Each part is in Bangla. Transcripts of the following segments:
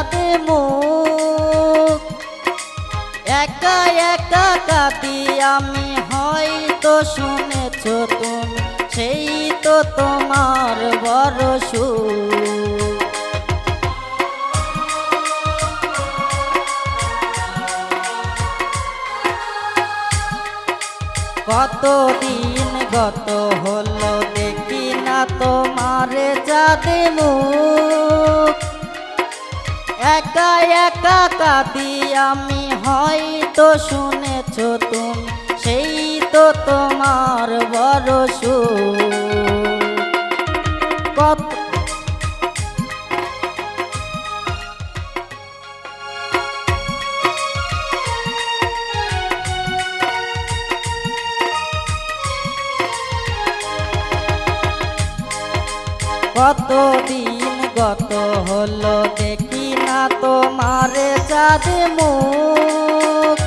চাঁদ মুখ। একা একা কাঁদি আমি, হয়তো শুনেছ তুমি, সেই তো তোমার বড় সুখ কতদিন গত হলো, দেখি না তোমার চাঁদে মুখ। একা একা কাঁদি আমি, হয়তো শুনেছ তুমি, সেই তো তোমার বড় কত কত দিন গত হলো দেখি না তোমার চাঁদ মুখ।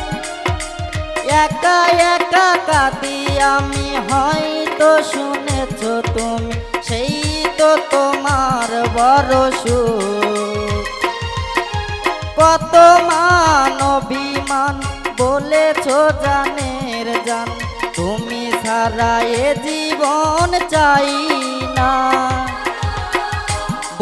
একা একা কাঁদি আমি, হয়তো শুনেছ তুমি, সেই তো তোমার বড় সুখ। কত মান অভিমান, বলেছ জানের জান, তুমি ছাড়া এ জীবন চাই না।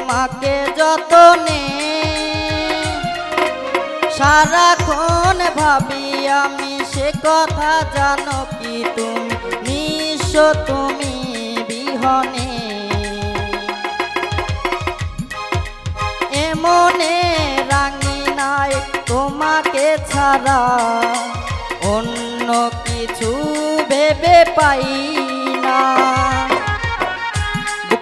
তোমাকে যতনে সারাক্ষণ ভাবি আমি সে কথা জানো কি তুমি? নিঃস্ব তুমি বিহনে। এমনে রাঙি নাই তোমাকে ছাড়া অন্য কিছু ভেবে পাই